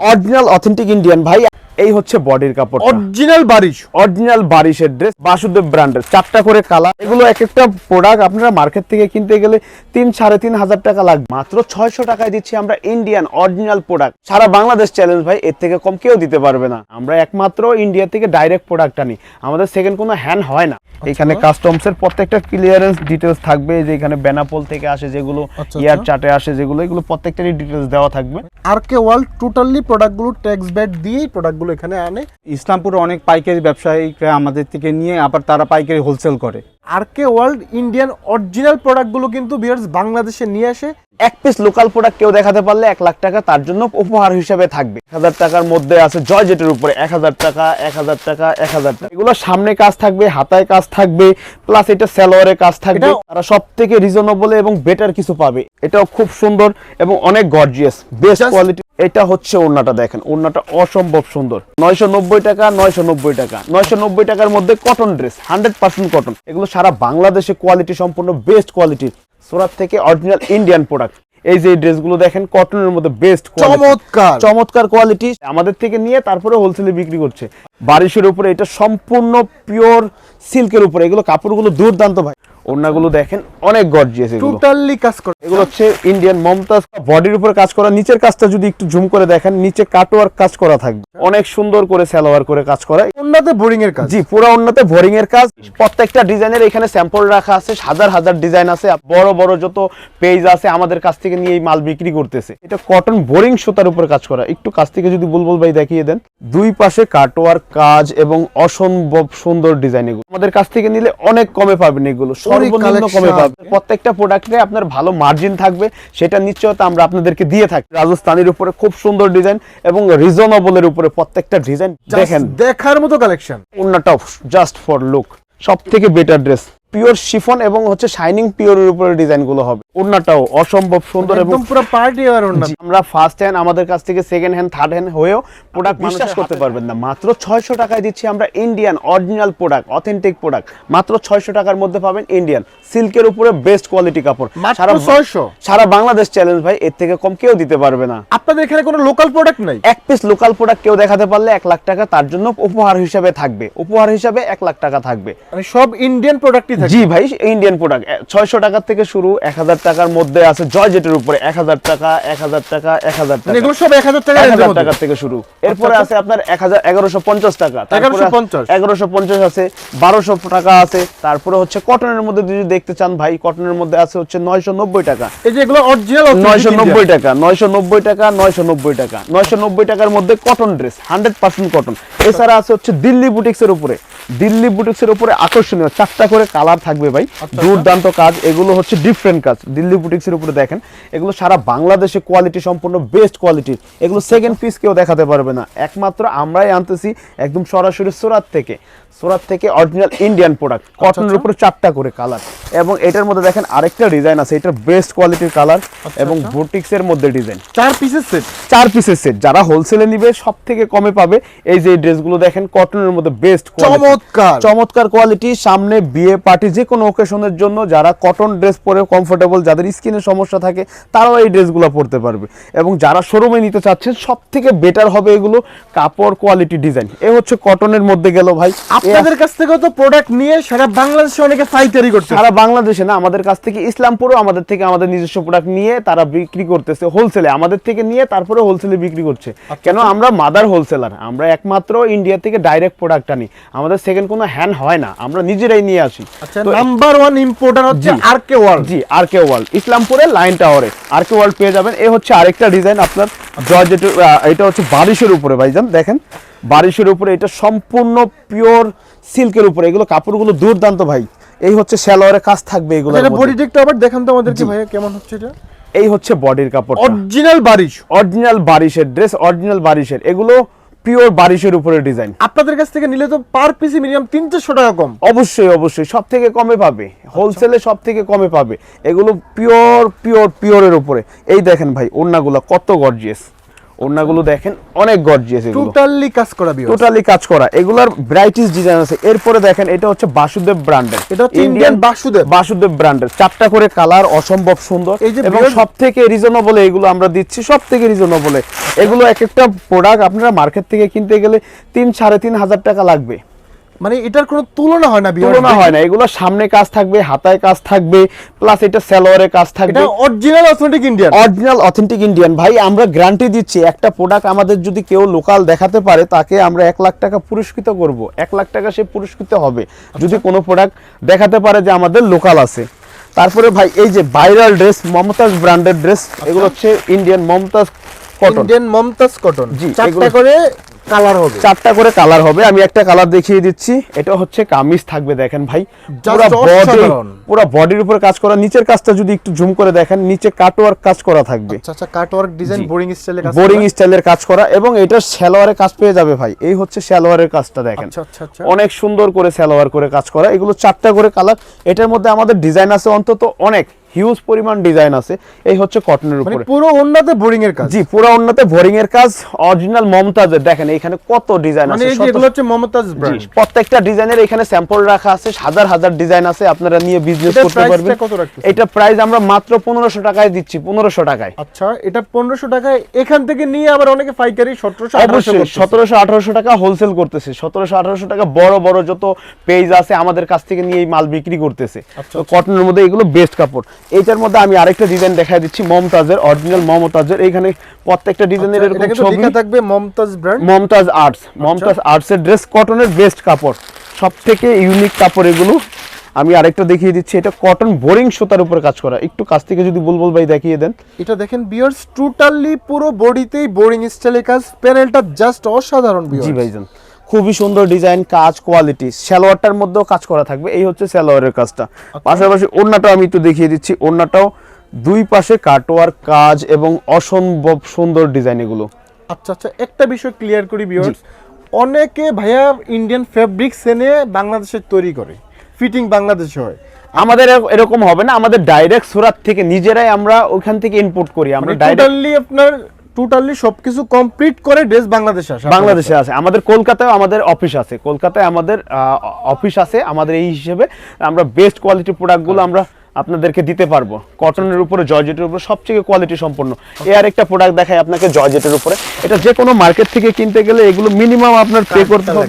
Original authentic Indian ভাই এই হচ্ছে বডির কাপড় অরিজিনাল বারিশ। অরিজিনাল বারিশের ড্রেস বাসুদেব ব্র্যান্ডের চারটা করে কালার এগুলো এক একটা প্রোডাক্ট আপনারা মার্কেট থেকে কিনতে গেলে তিন সাড়ে তিন হাজার টাকা লাগবে। মাত্র ছয়শো টাকায় দিচ্ছি আমরা ইন্ডিয়ান অরিজিনাল প্রোডাক্ট সারা বাংলাদেশ চ্যালেঞ্জ ভাই এর থেকে কম কেউ দিতে পারবে না। আমরা একমাত্র ইন্ডিয়া থেকে ডাইরেক্ট প্রোডাক্ট আনি। আমাদের সেকেন্ড কোনো হ্যান্ড হয় না। এখানে কাস্টমস এর প্রত্যেকটা ক্লিয়ারেন্স ডিটেলস থাকবে যে এখানে বেনাপোল থেকে আসে যেগুলো আচ্ছা, এয়ার আচ্ছা। চার্টে আসে যেগুলো এগুলো প্রত্যেকটারই ডিটেলস দেওয়া থাকবে। আর কে ওয়ার্ল্ড টোটালি প্রোডাক্টগুলো ট্যাক্স ব্যাট দিয়েই প্রোডাক্টগুলো এখানে আনে। ইসলামপুরে অনেক পাইকারি ব্যবসায়িকরা আমাদের থেকে নিয়ে আবার তারা পাইকারি হোলসেল করে। R K world Indian original প্রোডাক্টগুলো কিন্তু বিয়ার্স বাংলাদেশে নিয়ে আসে। এক পিস লোকাল প্রোডাক্ট কেউ দেখাতে পারলে এক লাখ টাকা তার জন্য উপহার হিসেবে থাকবে। এক হাজার টাকার মধ্যে আছে জয় জেটের উপরে এক হাজার টাকা এক হাজার টাকা এক হাজার টাকা। এগুলো সামনে কাজ থাকবে হাতায় কাজ থাকবে প্লাস এটা স্যালোয়ারে কাজ থাকবে। তারা সব থেকে রিজনেবল এবং বেটার কিছু পাবে। এটাও খুব সুন্দর এবং অনেক গর্জিয়াস বেস্ট কোয়ালিটি এটা হচ্ছে ওড়নাটা দেখেন ওড়নাটা অসম্ভব সুন্দর। নয়শো নব্বই টাকা নয়শো নব্বই টাকা। নয়শো নব্বই টাকার মধ্যে cotton dress hundred percent cotton এগুলো সারা বাংলাদেশে কোয়ালিটি সম্পূর্ণ বেস্ট কোয়ালিটির সুরাত থেকে অরিজিনাল ইন্ডিয়ান প্রোডাক্ট এই যে ড্রেসগুলো দেখেন কটনের মধ্যে বেস্ট চমৎকার! চমৎকার কোয়ালিটি আমাদের থেকে নিয়ে তারপরে হোলসেলে বিক্রি করছে। বারিশের উপরে এটা সম্পূর্ণ পিওর সিল্কের উপরে। এগুলো কাপড়গুলো দুর্দান্ত ভাই। ওড়নাগুলো দেখেন অনেক গর্জিয়াস টোটালি কাজ করে এগুলো হচ্ছে ইন্ডিয়ান মমতাজ বডির উপরে কাজ করা নিচের কাজটা যদি একটু জুম করে দেখেন নিচে কাটওয়ার্ক কাজ করা থাকবে। অনেক সুন্দর করে সালোয়ার করে কাজ করা। অন্যতে বোরিং এর কাজ। জি পুরো উন্নতে বোরিং এর কাজ। প্রত্যেকটা ডিজাইনের এখানে স্যাম্পল রাখা আছে হাজার হাজার ডিজাইন আছে। বড় বড় যত পেজ আছে আমাদের কাছ থেকে নিয়ে এই মাল বিক্রি করতেছে। এটা কটন বোরিং সুতার উপর কাজ করা। একটু কাছ থেকে যদি বুলবুল ভাই দেখিয়ে দেন। দুই পাশে কাটওয়ার কাজ এবং অসম্ভব সুন্দর ডিজাইন এগুলো। আমাদের কাছ থেকে নিলে অনেক কমে পাবেন এগুলো। সর্বনিম্ন কমে পাবেন। প্রত্যেকটা প্রোডাক্টে আপনার ভালো মার্জিন থাকবে সেটা নিশ্চয়তা আমরা আপনাদেরকে দিয়ে থাকি। রাজস্থানের উপরে খুব সুন্দর ডিজাইন এবং রিজনেবলের উপরে প্রত্যেকটা ডিজাইন দেখেন। দেখার মতো কালেকশন ওড়নাটাও জাস্ট ফর লুক সব থেকে বেটার ড্রেস পিওর শিফন এবং হচ্ছে শাইনিং পিওরের উপরে ডিজাইনগুলো হবে। ওড়নাটাও অসম্ভব সুন্দর এবং পুরো পার্টি আর অন্য জি, আমরা ফার্স্ট হ্যান্ড আমাদের কাছ থেকে সেকেন্ড হ্যান্ড থার্ড হ্যান্ড হয়েও প্রোডাক্ট বিশ্বাস করতে পারবেন না। মাত্র ছয়শো টাকায় দিচ্ছি আমরা Indian original product authentic product মাত্র ছয়শো টাকার মধ্যে পাবেন ইন্ডিয়ান সিল্কের উপরে বেস্ট কোয়ালিটি কাপড়। মাত্র সারা 600 সারা বাংলাদেশ চ্যালেঞ্জ ভাই এর থেকে কম কেউ দিতে পারবে না। আপনাদের এখানে কোনো লোকাল প্রোডাক্ট নাই? এক পিস লোকাল প্রোডাক্ট কেউ দেখাতে পারলে এক লাখ টাকা তার জন্য উপহার হিসাবে থাকবে। উপহার হিসাবে এক লাখ টাকা থাকবে। মানে সব ইন্ডিয়ান প্রোডাক্টই থাকে জি ভাই ইন্ডিয়ান প্রোডাক্ট ছয়শো টাকার থেকে শুরু এক হাজার টাকার মধ্যে আছে জয় জেটের উপরে। এক হাজার টাকা এক হাজার টাকা এক হাজার মানে টাকা। এগুলো সব 1000 টাকা থেকে শুরু। এরপরে আচ্ছা। আছে আপনার এক হাজার এগারোশো পঞ্চাশ টাকা। 1150 এগারোশো পঞ্চাশ। আছে টাকা আছে। তারপরে হচ্ছে কটনের মধ্যে যদি দেখতে চান ভাই কটনের মধ্যে আছে হচ্ছে নয়শো নব্বই টাকা। এই যে এগুলো অরিজিনাল নয়শো নব্বই টাকা নয়শো নব্বই টাকা নয়শো নব্বই টাকা। নয়শো নব্বই টাকার মধ্যে cotton dress hundred percent cotton এছাড়া আছে হচ্ছে দিল্লি বুটিক্সের উপরে। দিল্লি বুটিক্সের উপরে আকর্ষণীয় চারটা করে কালার থাকবে ভাই আচ্ছা। দুর্দান্ত কাজ। এগুলো হচ্ছে ডিফারেন্ট কাজ। দিল্লি বুটিক্সের উপরে দেখেন এগুলো সারা বাংলাদেশে কোয়ালিটি সম্পূর্ণ বেস্ট কোয়ালিটির এগুলো সেকেন্ড পিস কেউ দেখাতে পারবে না। একমাত্র আমরাই আনতেছি একদম সরাসরি সুরাত থেকে। সুরাত থেকে অরিজিনাল ইন্ডিয়ান প্রোডাক্ট কটনের আচ্ছা। উপরে চারটা করে কালার এবং এটার মধ্যে দেখেন আরেকটা ডিজাইন আছে এটার বেস্ট কোয়ালিটির কালার এবং বুটিক্স এর মধ্যে ডিজাইন চার পিসের সেট চার পিসের সেট যারা হোলসেলে নিবে সব থেকে কমে পাবে। এই যে ড্রেসগুলো দেখেন কটনের মধ্যে বেস্ট চমৎকার। চমৎকার কোয়ালিটি সামনে বিয়ে পার্টি যে কোনো ওকেশনের জন্য যারা কটন ড্রেস পরে কমফোর্টেবল যাদের স্কিনের সমস্যা থাকে তারাও এই ড্রেসগুলো পরতে পারবে। এবং যারা শোরুমে নিতে চাচ্ছেন সব থেকে বেটার হবে এগুলো কাপড় কোয়ালিটি ডিজাইন এ হচ্ছে কটনের মধ্যে গেল ভাই। আপনাদের কাছ থেকে তো প্রোডাক্ট নিয়ে সারা বাংলাদেশে অনেকে পাইকারি করছে সারা বাংলাদেশে না আমাদের কাছ থেকে ইসলামপুরও আমাদের থেকে আমাদের নিজস্ব প্রোডাক্ট নিয়ে তারা বিক্রি করতেছে হোলসেলে আমাদের থেকে নিয়ে তারপরে হোলসেলে বিক্রি করছে। আচ্ছা, কেন আমরা মাদার হোলসেলার আমরা একমাত্র ইন্ডিয়া থেকে ডাইরেক্ট প্রোডাক্ট আনি। আমাদের সেকেন্ড কোনো হ্যান্ড হয় না আমরা নিজেরাই নিয়ে আসি। আচ্ছা নাম্বার ওয়ান ইম্পোর্টার হচ্ছে জি। ওয়ার্ল্ড জি আর ওয়ার্ল্ড ইসলামপুরের লাইন টাওয়ারে আর ওয়ার্ল্ড পেয়ে যাবেন। এ হচ্ছে আরেকটা ডিজাইন আপনার জর্জেট এটা হচ্ছে বারিশের উপরে ভাইজান দেখেন। বারিশের উপরে এটা সম্পূর্ণ পিওর সিল্কের উপরে এগুলো কাপড়গুলো দুর্দান্ত ভাই। এই হচ্ছে স্যালোয়ারের কাজ থাকবে এগুলো এটা বডি টেকটা আবার দেখান তো আমাদেরকে কেমন হচ্ছে এটা? এই হচ্ছে বডির কাপড় অরিজিনাল বারিশ। অরিজিনাল বারিশের ড্রেস অরিজিনাল বারিশের। এগুলো পিওর বারিশের উপরে ডিজাইন। আপনাদের কাছ থেকে নিলে তো পার পিসি মিনিমাম তিন চারশো টাকা কম। অবশ্যই অবশ্যই সব থেকে কমে পাবে। হোলসেলে সব থেকে কমে পাবে। এগুলো পিওর পিওর পিওরের উপরে। এই দেখেন ভাই ওড়নাগুলো কত গর্জিয়াস ওড়নাগুলো দেখেন অনেক গর্জিয়াস এগুলো। টোটালি কাজ করা বিয়ার টোটালি কাজ করা। এগুলার ভ্যারাইটিস ডিজাইন আছে। এরপরে দেখেন এটা হচ্ছে বাসুদেব ব্র্যান্ডের এটা হচ্ছে ইন্ডিয়ান বাসুদেব। বাসুদেব ব্র্যান্ডের চারটা করে কালার অসম্ভব সুন্দর। এবং সবথেকে সব থেকে রিজনেবল এগুলো আমরা দিচ্ছি। সব থেকে রিজনেবল এগুলো এক একটা প্রোডাক্ট আপনারা মার্কেট থেকে কিনতে গেলে তিন সাড়ে তিন হাজার টাকা লাগবে। মানে এটার কোনো তুলনা হয় না তুলনা হয় না এগুলো সামনে কাজ থাকবে হাতায় কাজ থাকবে প্লাস এটা সালোয়ারে কাজ থাকবে। এটা original authentic Indian original authentic Indian ভাই আমরা গ্যারান্টি দিচ্ছি একটা প্রোডাক্ট আমাদের যদি কেউ লোকাল দেখাতে পারে তাকে আমরা এক লাখ টাকা পুরস্কৃত করব। এক লাখ টাকা সে পুরস্কৃত হবে। যদি কোনো প্রোডাক্ট দেখাতে পারে যে আমাদের লোকাল আছে। তারপরে ভাই এই যে ভাইরাল ড্রেস মমতাজ ব্র্যান্ডের ড্রেস এগুলো হচ্ছে Indian Mumtaz cotton Indian Mumtaz cotton জি, চারটা করে কালার হবে। চারটা করে কালার হবে। আমি একটা কালার দেখিয়ে দিচ্ছি। এটা হচ্ছে কামিজ থাকবে দেখেন ভাই। পুরো বডি পুরো বডির উপর কাজ করা। নিচের কাজটা যদি একটু জুম করে দেখেন নিচে কাটওয়ার্ক কাজ করা থাকবে। আচ্ছা আচ্ছা কাট ডিজাইন বোরিং স্টাইলে কাজ বোরিং স্টাইলের কাজ করা এবং এটার সালোয়ারে কাজ পেয়ে যাবে ভাই। এই হচ্ছে সালোয়ারের কাজটা দেখেন। আচ্ছা আচ্ছা আচ্ছা। অনেক সুন্দর করে সালোয়ার করে কাজ করা। এগুলো চারটা করে কালার এটার মধ্যে আমাদের ডিজাইন আছে অন্তত অনেক। হিউজ পরিমাণ ডিজাইন আছে। এই হচ্ছে কটনের মানে উপরে। পুরো ওন্নাতে বোরিং এর কাজ। জি পুরো অন্যতে বোরিং এর কাজ। অরিজিনাল মমতাজের দেখেন এখানে কত ডিজাইন মানে আছে? এগুলো হচ্ছে মমতাজ ব্র্যান্ড প্রত্যেকটা ডিজাইনের এখানে স্যাম্পল রাখা আছে হাজার হাজার ডিজাইন আছে আপনারা নিয়ে বিজনেস করতে পারবেন? এটা প্রাইস আমরা মাত্র পনেরোশো টাকায় দিচ্ছি পনেরোশো টাকায়। আচ্ছা এটা পনেরোশো টাকায় এখান থেকে নিয়ে আবার অনেকে পাইকারি সতেরোশো অবশ্যই সতেরোশো আঠারোশো টাকা হোলসেল করতেছে। সতেরোশো আঠারোশো টাকা বড় বড় যত পেজ আছে আমাদের কাছ থেকে নিয়ে এই মাল বিক্রি করতেছে। আচ্ছা, তো কটনের মধ্যে এগুলো বেস্ট কাপড়। এটার মধ্যে আমি আরেকটা ডিজাইন দেখাই দিচ্ছি মমতাজের অরিজিনাল মমতাজের। এখানে প্রত্যেকটা ডিজাইনের আচ্ছা, এরকম ছবি। থাকবে মমতাজ ব্র্যান্ড মমতাজ আর্টস মমতাজ আর্টসের ড্রেস কটনের বেস্ট কাপড়। সব থেকে ইউনিক কাপড় এগুলো। আমি আরেকটা দেখিয়ে দিচ্ছি এটা কটন বোরিং সুতার উপর কাজ করা। একটু কাছ থেকে যদি বুলবুল ভাই দেখিয়ে দেন। এটা দেখেন বিয়ার্স টোটালি পুরো বডিতেই বোরিং স্টাইলে কাজ। প্যানেলটা জাস্ট অসাধারণ জি ভাইজান। খুবই সুন্দর ডিজাইন কাজ কোয়ালিটি সালোয়ারটার মধ্যেও কাজ করা থাকবে এই হচ্ছে সালোয়ারের কাজটা। পাশাপাশি ওড়নাটাও আমি একটু দেখিয়ে দিচ্ছি। ওড়নাটাও দুই পাশে কাটোয়ার কাজ এবং অসম্ভব সুন্দর ডিজাইন এগুলো। আচ্ছা আচ্ছা একটা বিষয় ক্লিয়ার করি ভিউয়ার্স অনেকে ভাইয়া ইন্ডিয়ান ফেব্রিক সেনে বাংলাদেশে তৈরি করে ফিটিং বাংলাদেশে হয়। আমাদের এরকম হবে না আমাদের ডাইরেক্ট সুরাত থেকে নিজেরাই আমরা ওখান থেকে ইনপুট করি আমরা মানে ডাইরেক্ট টোটালি আপনার টোটালি সবকিছু কমপ্লিট করে ড্রেস বাংলাদেশে আসে বাংলাদেশে আছে আমাদের কলকাতায় আমাদের অফিস আছে। কলকাতায় আমাদের অফিস আছে আমাদের এই হিসেবে। আমরা বেস্ট কোয়ালিটি প্রোডাক্টগুলো আমরা আপনাদেরকে দিতে পারব। কটনের উপরে জর্জেটের উপরে সবচেয়ে কোয়ালিটি সম্পন্ন। এ আর একটা প্রোডাক্ট দেখায় আপনাকে জর্জেটের উপরে। এটা যে কোনো মার্কেট থেকে কিনতে গেলে এগুলো মিনিমাম আপনার পে করতে হবে।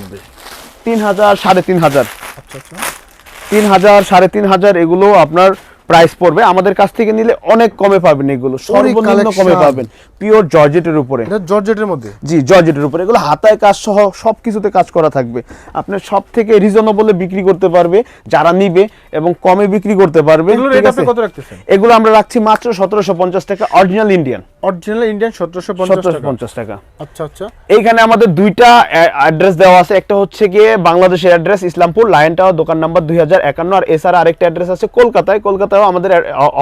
তিন হাজার সাড়ে তিন হাজার। আচ্ছা আচ্ছা। তিন হাজার সাড়ে তিন হাজার এগুলো আপনার প্রাইস পড়বে। আমাদের কাছ থেকে নিলে অনেক কমে পাবেন এগুলো। সর্বনিম্ন কমে পাবেন। পিওর জর্জেটের উপরে। জর্জেটের মধ্যে? জি জর্জেটের উপরে। এগুলো হাতায় কাজ সহ সব কিছুতে কাজ করা থাকবে। আপনার সব থেকে রিজনেবলে বিক্রি করতে পারবে যারা নিবে এবং কমে বিক্রি করতে পারবে। আপনি এগুলো আমরা রাখছি মাত্র সতেরোশো পঞ্চাশ টাকা অরিজিনাল ইন্ডিয়ান অরিজিনাল ইন্ডিয়ান সতেরোশো পঞ্চাশ সতেরোশো টাকা। আচ্ছা আচ্ছা। এইখানে আমাদের দুইটা অ্যাড্রেস দেওয়া আছে। একটা হচ্ছে গিয়ে বাংলাদেশের অ্যাড্রেস ইসলামপুর লায়ন টাওয়ার দোকান নাম্বার দুই হাজার একান্ন। আর এছাড়া আরেকটা অ্যাড্রেস আছে কলকাতায়। কলকাতায়ও আমাদের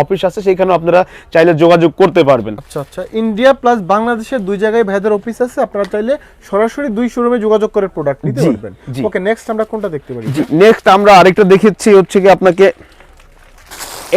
অফিস আছে। সেইখানেও আপনারা চাইলে যোগাযোগ করতে পারবেন। আচ্ছা আচ্ছা। ইন্ডিয়া প্লাস বাংলাদেশের দুই জায়গায় ভাইদের অফিস আছে। আপনারা চাইলে সরাসরি দুই শোরুমে যোগাযোগ করে প্রোডাক্ট নিতে পারবেন। ওকে নেক্সট আমরা কোনটা দেখতে পারি? জি নেক্সট আমরা আরেকটা দেখেছি হচ্ছে কি আপনাকে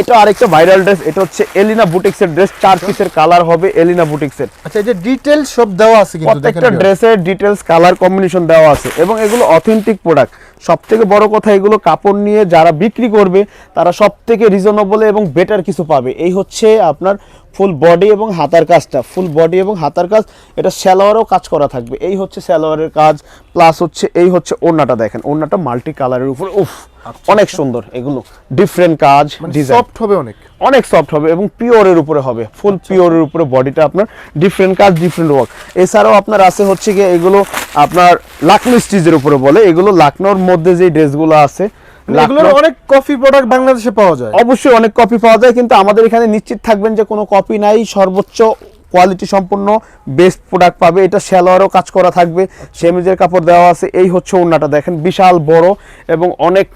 এটা আরেকটা ভাইরাল ড্রেস এটা হচ্ছে এলিনা বুটিক্সের ড্রেস চার পিসের কালার হবে এলিনা বুটিক্সের আচ্ছা এই যে ডিটেইল সব দেওয়া আছে কিন্তু দেখেন প্রত্যেকটা ড্রেসের ডিটেইলস কালার কম্বিনেশন দেওয়া আছে এবং এগুলো অথেন্টিক প্রোডাক্ট সবথেকে বড় কথা এগুলো কাপড় নিয়ে যারা বিক্রি করবে তারা সবথেকে রিজনেবল এবং বেটার কিছু পাবে। এই হচ্ছে আপনার ফুল বডি এবং হাতার কাজটা ফুল বডি এবং হাতার কাজ এটা স্যালোয়ারও কাজ করা থাকবে। এই হচ্ছে স্যালোয়ারের কাজ প্লাস হচ্ছে এই হচ্ছে ওড়নাটা দেখেন ওড়নাটা মাল্টি কালারের উপর উফ অনেক সুন্দর এগুলো ডিফারেন্ট কাজ মানে ডিজাইন সফট হবে অনেক। অনেক সফট হবে এবং পিওরের উপরে হবে ফুল পিওরের উপরে বডিটা আপনার ডিফারেন্ট কাজ ডিফারেন্ট ওয়ার্ক এছাড়াও আপনার আছে হচ্ছে গিয়ে এগুলো আপনার লাকনো স্টিচের উপরে বলে এগুলো লাকনোর মধ্যে যে ড্রেসগুলো আছে মানে এগুলোর লাকনো- অনেক কফি প্রোডাক্ট বাংলাদেশে পাওয়া যায়। অবশ্যই অনেক কপি পাওয়া যায় কিন্তু আমাদের এখানে নিশ্চিত থাকবেন যে কোনো কপি নাই সর্বোচ্চ কোয়ালিটি সম্পূর্ণ বেস্ট প্রোডাক্ট পাবে। এটা শ্যালোয়ারও কাজ করা থাকবে। সেমিজের কাপড় দেওয়া আছে এই হচ্ছে ওড়নাটা। দেখেন বিশাল বড় এবং অনেক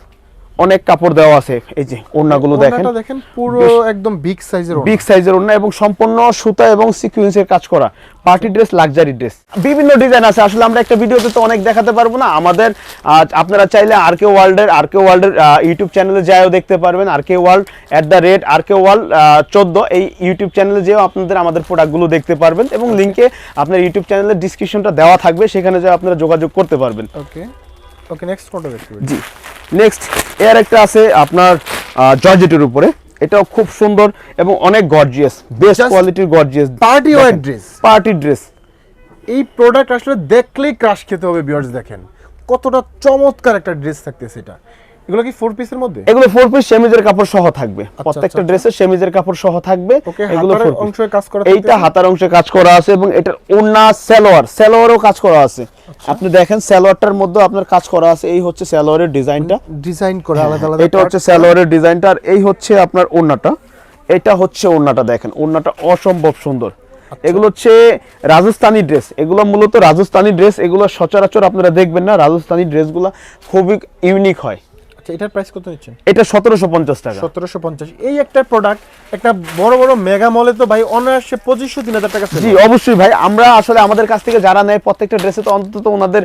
অনেক কাপড় দেওয়া আছে। এই যে ওড়নাগুলো দেখেন। দেখেন পুরো একদম বিগ সাইজের বিগ সাইজের ওড়না এবং সম্পূর্ণ সুতা এবং সিকুয়েন্সের কাজ করা। পার্টি ড্রেস লাক্সারি ড্রেস বিভিন্ন ডিজাইন আছে। আসলে আমরা একটা ভিডিওতে তো অনেক দেখাতে পারব না। আমাদের আপনারা চাইলে আর কে ওয়ার্ল্ডের আর কে ওয়ার্ল্ডের ইউটিউব চ্যানেলে যায়ও দেখতে পারবেন। R K world at the rate R K world চোদ্দ। এই ইউটিউব চ্যানেলে যেও আপনাদের আমাদের প্রোডাক্টগুলো দেখতে পারবেন এবং লিঙ্কে আপনার ইউটিউব চ্যানেলের ডিসক্রিপশনটা দেওয়া থাকবে। সেখানে যে আপনারা যোগাযোগ করতে পারবেন। ওকে ওকে নেক্সট কোনটা দেখতে জি। নেক্সট এর একটা আছে আপনার জর্জেটের উপরে। এটাও খুব সুন্দর এবং অনেক গর্জিয়াস বেস্ট কোয়ালিটির gorgeous party wear dress party dress এই প্রোডাক্ট আসলে দেখলেই ক্রাশ খেতে হবে ভিউয়ার্স দেখেন। কতটা চমৎকার একটা ড্রেস থাকতেছে এটা। এগুলো কি ফোর পিসের মধ্যে? এগুলো ফোর পিস সেমিজের কাপড় সহ থাকবে। প্রত্যেকটা আচ্ছা। ড্রেসের সেমিজের কাপড় সহ থাকবে। এগুলো অংশে কাজ করা এইটা হাতার অংশে কাজ করা আছে এবং এটার ওড়না সালোয়ার সালোয়ারও কাজ করা আছে। আচ্ছা। আপনি দেখেন সালোয়ারটার মধ্যে আপনার কাজ করা আছে। এই হচ্ছে সালোয়ারের ডিজাইনটা। ডিজাইন করা আলাদা আলাদা এটা হচ্ছে সালোয়ারের ডিজাইনটা আর এই হচ্ছে আপনার ওড়নাটা। এটা হচ্ছে ওড়নাটা দেখেন। ওড়নাটা অসম্ভব সুন্দর। আচ্ছা। এগুলো হচ্ছে রাজস্থানি ড্রেস। এগুলো মূলত রাজস্থানি ড্রেস। এগুলো সচরাচর আপনারা দেখবেন না রাজস্থানি ড্রেসগুলো খুবই ইউনিক হয়। আচ্ছা এটার প্রাইস কত নিচ্ছেন? এটা সতেরোশো পঞ্চাশ টাকা। সতেরোশো পঞ্চাশ। এই একটা প্রোডাক্ট একটা বড় বড় মেগা মলে তো ভাই অনায়াসে পঁচিশশো তিন হাজার টাকা জি অবশ্যই ভাই আমরা আসলে আমাদের কাছ থেকে যারা নেয় প্রত্যেকটা ড্রেসে তো অন্তত ওনাদের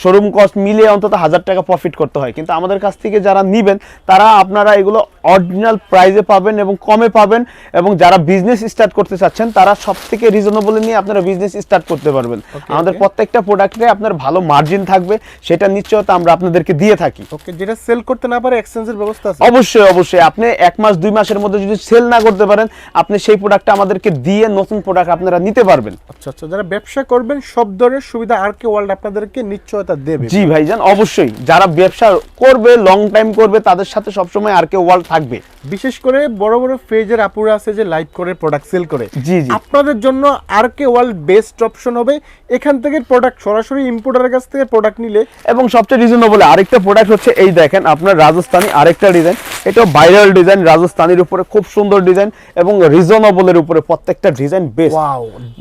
শোরুম কস্ট মিলিয়ে অন্তত হাজার টাকা প্রফিট করতে হয়। কিন্তু আমাদের কাছ থেকে যারা নিবেন তারা আপনারা এগুলো অরিজিনাল প্রাইসে পাবেন এবং কমে পাবেন এবং যারা বিজনেস স্টার্ট করতে চাচ্ছেন তারা সব থেকে রিজনেবলে নিয়ে আপনারা বিজনেস স্টার্ট করতে পারবেন। আমাদের প্রত্যেকটা প্রোডাক্টে আপনার ভালো মার্জিন থাকবে সেটা নিশ্চয়তা আমরা আপনাদেরকে দিয়ে থাকি। ওকে যেটা সেল করতে না পারে এক্সচেঞ্জের ব্যবস্থা আছে। অবশ্যই অবশ্যই। আপনি এক মাস দুই মাসের মধ্যে যদি সেল না করতে পারেন আপনি সেই প্রোডাক্টটা আমাদেরকে দিয়ে নতুন প্রোডাক্ট আপনারা নিতে পারবেন। আচ্ছা আচ্ছা। যারা ব্যবসা করবেন সব ধরনের সুবিধা আর কে ওয়ার্ল্ড আপনাদেরকে নিশ্চয়তা দেবে। জি ভাইজান অবশ্যই। যারা ব্যবসা করবে লং টাইম করবে তাদের সাথে সবসময় আর কেউ ওয়ার্ল্ড থাকবে। বিশেষ করে বড় বড় পেজের আপুরা আছে যে লাইভ করে প্রোডাক্ট সেল করে। জি, জি। আপনাদের জন্য R K world best option হবে এখান থেকে প্রোডাক্ট সরাসরি ইম্পোর্টারের কাছ থেকে প্রোডাক্ট নিলে এবং সবচেয়ে রিজনেবল আরেকটা প্রোডাক্ট হচ্ছে এই দেখেন আপনার রাজস্থানি আরেকটা ডিজাইন। এটা ভাইরাল ডিজাইন রাজস্থানির উপরে খুব সুন্দর ডিজাইন এবং রিজনেবলের উপরে প্রত্যেকটা ডিজাইন বেস্ট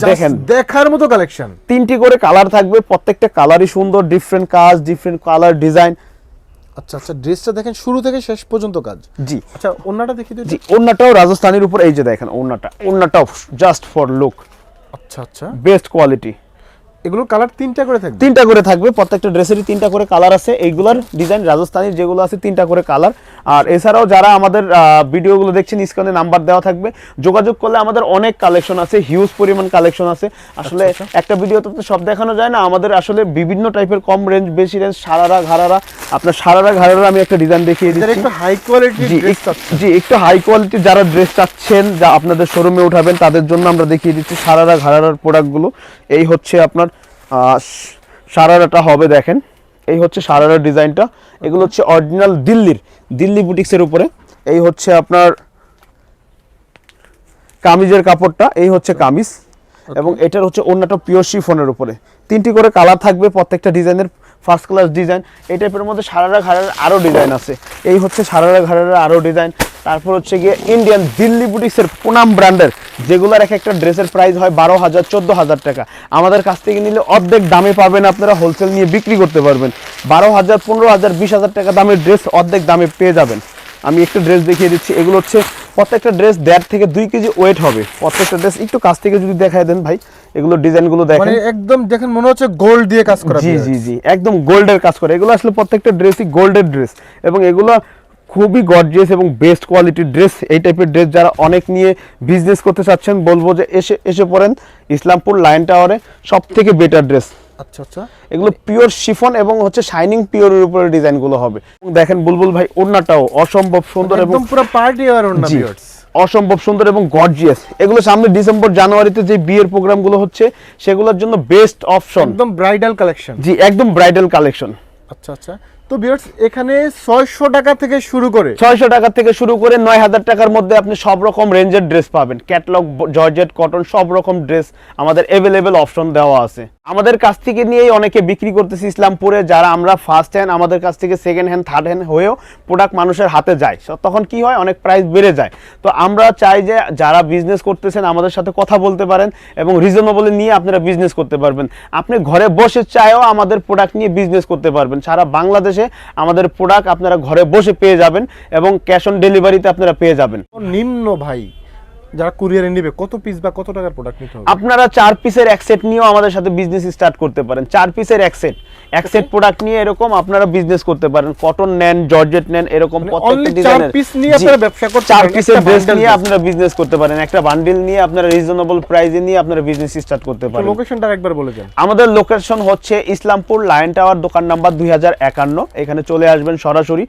দেখেন। দেখার মতো কালেকশন তিনটি করে কালার থাকবে প্রত্যেকটা কালারই সুন্দর ডিফারেন্ট কাজ ডিফারেন্ট কালার ডিজাইন আচ্ছা আচ্ছা ড্রেসটা দেখেন শুরু থেকে শেষ পর্যন্ত কাজ। জি। আচ্ছা অন্যটা দেখি জি ওন্নাটাও রাজস্থানির উপর এই যে দেখেন ওন্নাটা ওন্নাটাও জাস্ট ফর লুক আচ্ছা আচ্ছা। বেস্ট কোয়ালিটি এগুলো কালার তিনটা করে থাকবে? তিনটা করে থাকবে প্রত্যেকটা ড্রেসেরই তিনটা করে কালার আছে। এইগুলার ডিজাইন রাজস্থানের যেগুলো আছে তিনটা করে কালার। আর এছাড়াও যারা আমাদের আহ, ভিডিওগুলো দেখছেন স্ক্রিনে নাম্বার দেওয়া থাকবে। যোগাযোগ করলে আমাদের অনেক কালেকশন আছে হিউজ পরিমাণ কালেকশন আছে। আসলে একটা ভিডিওতে তো সব দেখানো যায় না। আমাদের আসলে বিভিন্ন টাইপের কম রেঞ্জ বেশি রেঞ্জ সারারা ঘাড়ারা আপনার সারারা ঘাড়ারা আমি একটা ডিজাইন দেখিয়ে দিচ্ছি। একটু হাই কোয়ালিটি জি ড্রেস এক- জি একটু হাই কোয়ালিটির যারা ড্রেস চাচ্ছেন যা আপনাদের শোরুমে উঠাবেন তাদের জন্য আমরা দেখিয়ে দিচ্ছি সারারা ঘাড়ারার প্রোডাক্টগুলো এই হচ্ছে আপনার সারারাটা হবে দেখেন। এই হচ্ছে সারারার ডিজাইনটা। এগুলো হচ্ছে অরিজিনাল দিল্লির দিল্লি বুটিক্সের উপরে। এই হচ্ছে আপনার কামিজের কাপড়টা এই হচ্ছে কামিজ। এবং এটার হচ্ছে অন্যটা পিওর শিফনের উপরে। তিনটি করে কালার থাকবে প্রত্যেকটা ডিজাইনের। ফার্স্ট ক্লাস ডিজাইন এই টাইপের মধ্যে সারারা ঘাড়ের আরও ডিজাইন আছে। এই হচ্ছে সারারা ঘাড়ের আরও ডিজাইন তারপর হচ্ছে গিয়ে ইন্ডিয়ান দিল্লি বুটিক্সের পুনাম ব্র্যান্ডের, যেগুলোর এক একটা ড্রেসের প্রাইস হয় বারো হাজার, চোদ্দ হাজার টাকা। আমাদের কাছ থেকে নিলে অর্ধেক দামে পাবেন আপনারা হোলসেল নিয়ে বিক্রি করতে পারবেন। বারো হাজার, পনেরো হাজার, বিশ হাজার টাকা দামের ড্রেস অর্ধেক দামে পেয়ে যাবেন। আমি একটু ড্রেস দেখিয়ে দিচ্ছি। এগুলো হচ্ছে প্রত্যেকটা ড্রেস দেড় থেকে দুই কেজি ওয়েট হবে। প্রত্যেকটা ড্রেস একটু কাছ থেকে যদি দেখায় দেন ভাই। এগুলো ডিজাইনগুলো মানে দেখেন একদম দেখেন মনে হচ্ছে গোল্ড দিয়ে কাজ করা জি জি জি একদম গোল্ডের কাজ করে। এগুলো আসলে প্রত্যেকটা ড্রেসই গোল্ডের ড্রেস এবং এগুলো খুবই গর্জিয়াস এবং বেস্ট কোয়ালিটির ড্রেস এই টাইপের ড্রেস যারা অনেক নিয়ে বিজনেস করতে চাচ্ছেন বলব যে এসে এসে পড়েন ইসলামপুর লাইন টাওয়ারে সব থেকে বেটার ড্রেস আচ্ছা আচ্ছা। এগুলো পিওর শিফন এবং হচ্ছে শাইনিং পিওরের উপরে ডিজাইনগুলো হবে। দেখেন বুলবুল ভাই ওড়নাটাও অসম্ভব সুন্দর এবং পুরো পার্টি ওন্না জি, ভিউয়ার্স অসম্ভব সুন্দর এবং গর্জিয়াস এগুলো সামনে ডিসেম্বর জানুয়ারিতে যে বিয়ের প্রোগ্রামগুলো হচ্ছে সেগুলোর জন্য বেস্ট অপশন একদম ব্রাইডাল কালেকশন জি একদম ব্রাইডাল কালেকশন আচ্ছা আচ্ছা। তো ভিউয়ার্স এখানে 600 টাকা থেকে শুরু করে ছয়শো টাকা থেকে শুরু করে নয় হাজার টাকার মধ্যে আপনি সব রকম রেঞ্জের ড্রেস পাবেন। ক্যাটলগ জর্জেট কটন সব রকম ড্রেস আমাদের অ্যাভেলেবেল অপশন দেওয়া আছে। আমাদের কাছ থেকে নিয়েই অনেকে বিক্রি করতেছি ইসলামপুরে, যারা আমরা ফার্স্ট হ্যান্ড আমাদের কাছ থেকে সেকেন্ড হ্যান্ড থার্ড হ্যান্ড হয়েও প্রোডাক্ট মানুষের হাতে যায়। তখন কি হয়? অনেক প্রাইস বেড়ে যায়। তো আমরা চাই যে যারা বিজনেস করতেছেন, আমাদের সাথে কথা বলতে পারেন এবং রিজনেবলে নিয়ে আপনারা বিজনেস করতে পারবেন। আপনি ঘরে বসে চাইও আমাদের প্রোডাক্ট নিয়ে বিজনেস করতে পারবেন। সারা বাংলাদেশে আমাদের প্রোডাক্ট আপনারা ঘরে বসে পেয়ে যাবেন এবং ক্যাশ অন ডেলিভারিতে আপনারা পেয়ে যাবেন। নিম্ন ভাই যারা কুরিয়ারে নিবে কত পিস বা কত টাকার প্রোডাক্ট নিতে হবে? আপনারা চার পিসের এক সেট নিয়েও আমাদের সাথে বিজনেস স্টার্ট করতে পারেন। চার পিসের এক সেট এক সেট প্রোডাক্ট নিয়ে এরকম আপনারা বিজনেস করতে পারেন। কটন নেন জর্জেট নেন এরকম মানে প্রত্যেকটা only চার ডিজাইনের piece নিয়ে আপনারা ব্যবসা করতে চার পিসের ড্রেস নিয়ে আপনারা বিজনেস করতে পারেন। একটা বান্ডিল নিয়ে আপনারা রিজনেবল প্রাইসে নিয়ে আপনারা বিজনেস স্টার্ট করতে পারেন। লোকেশনটা একবার বলে দেন আমাদের লোকেশন হচ্ছে ইসলামপুর লায়ন টাওয়ার দোকান নাম্বার দুই হাজার একান্ন। এখানে চলে আসবেন সরাসরি।